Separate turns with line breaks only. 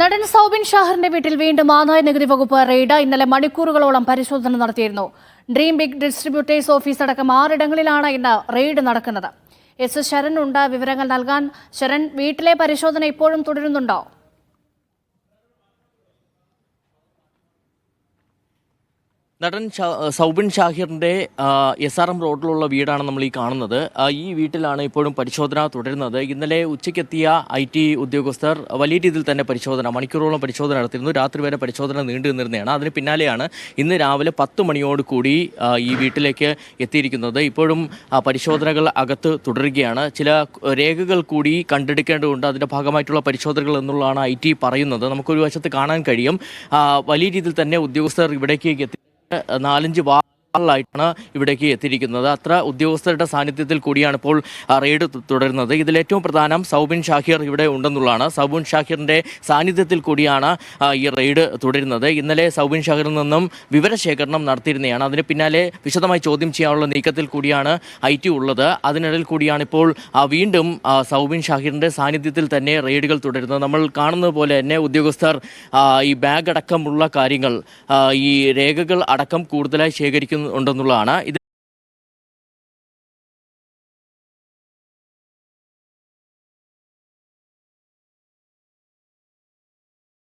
നടൻ സൗബിൻ ഷാഹറിന്റെ വീട്ടിൽ വീണ്ടും ആദായ നികുതി വകുപ്പ് റെയ്ഡ്. ഇന്നലെ മണിക്കൂറുകളോളം പരിശോധന നടത്തിയിരുന്നു. ഡ്രീം ബിഗ് ഡിസ്ട്രിബ്യൂട്ടേഴ്സ് ഓഫീസ് അടക്കം ആറിടങ്ങളിലാണ് ഇന്ന് റെയ്ഡ് നടക്കുന്നത്. എസ് ശരൺ ഉണ്ട്. വിവരങ്ങൾ നൽകാൻ ശരൺ വീട്ടിലെ പരിശോധന ഇപ്പോഴും തുടരുന്നുണ്ടോ?
നടൻ സൗബിൻ ഷാഹിറിന്റെ എസ് ആർ എം റോഡിലുള്ള വീടാണ് നമ്മൾ ഈ കാണുന്നത്. ഈ വീട്ടിലാണ് ഇപ്പോഴും പരിശോധന തുടരുന്നത്. ഇന്നലെ ഉച്ചയ്ക്കെത്തിയ ഐ ടി ഉദ്യോഗസ്ഥർ വലിയ രീതിയിൽ തന്നെ പരിശോധന മണിക്കൂറോളം പരിശോധന നടത്തിയിരുന്നു. രാത്രി വരെ പരിശോധന നീണ്ടു നിന്നിരുന്നതാണ്. അതിന് പിന്നാലെയാണ് ഇന്ന് രാവിലെ പത്ത് മണിയോട് കൂടി ഈ വീട്ടിലേക്ക് എത്തിയിരിക്കുന്നത്. ഇപ്പോഴും പരിശോധനകൾ അകത്ത് തുടരുകയാണ്. ചില രേഖകൾ കൂടി കണ്ടെടുക്കേണ്ടതുണ്ട്. അതിന്റെ ഭാഗമായിട്ടുള്ള പരിശോധനകൾ എന്നുള്ളതാണ് ഐ ടി പറയുന്നത്. നമുക്കൊരു വശത്ത് കാണാൻ കഴിയും. വലിയ രീതിയിൽ തന്നെ ഉദ്യോഗസ്ഥർ ഇവിടേക്ക് എത്തി നാലഞ്ച് വാളായിട്ടാണ് ഇവിടേക്ക് എത്തിയിരിക്കുന്നത്. അത്ര ഉദ്യോഗസ്ഥരുടെ സാന്നിധ്യത്തിൽ കൂടിയാണ് ഇപ്പോൾ റെയ്ഡ് തുടരുന്നത്. ഇതിൽ ഏറ്റവും പ്രധാനം സൗബിൻ ഷാഹിർ ഇവിടെ ഉണ്ടെന്നുള്ളതാണ്. സൗബിൻ ഷാഹിറിന്റെ സാന്നിധ്യത്തിൽ കൂടിയാണ് ഈ റെയ്ഡ് തുടരുന്നത്. ഇന്നലെ സൗബിൻ ഷാഹിറിൽ നിന്നും വിവരശേഖരണം നടത്തിയിരുന്നതാണ്. അതിന് പിന്നാലെ വിശദമായി ചോദ്യം ചെയ്യാനുള്ള നീക്കത്തിൽ കൂടിയാണ് ഐ ടി ഉള്ളത്. അതിനിടയിൽ കൂടിയാണ് ഇപ്പോൾ വീണ്ടും സൗബിൻ ഷാഹിറിന്റെ സാന്നിധ്യത്തിൽ തന്നെ റെയ്ഡുകൾ തുടരുന്നത്. നമ്മൾ കാണുന്നത് പോലെ തന്നെ ഉദ്യോഗസ്ഥർ ഈ ബാഗ് അടക്കമുള്ള കാര്യങ്ങൾ ഈ രേഖകൾ അടക്കം കൂടുതലായി ശേഖരിക്കുന്നുണ്ടെന്നുള്ളതാണ് ഇതിൽ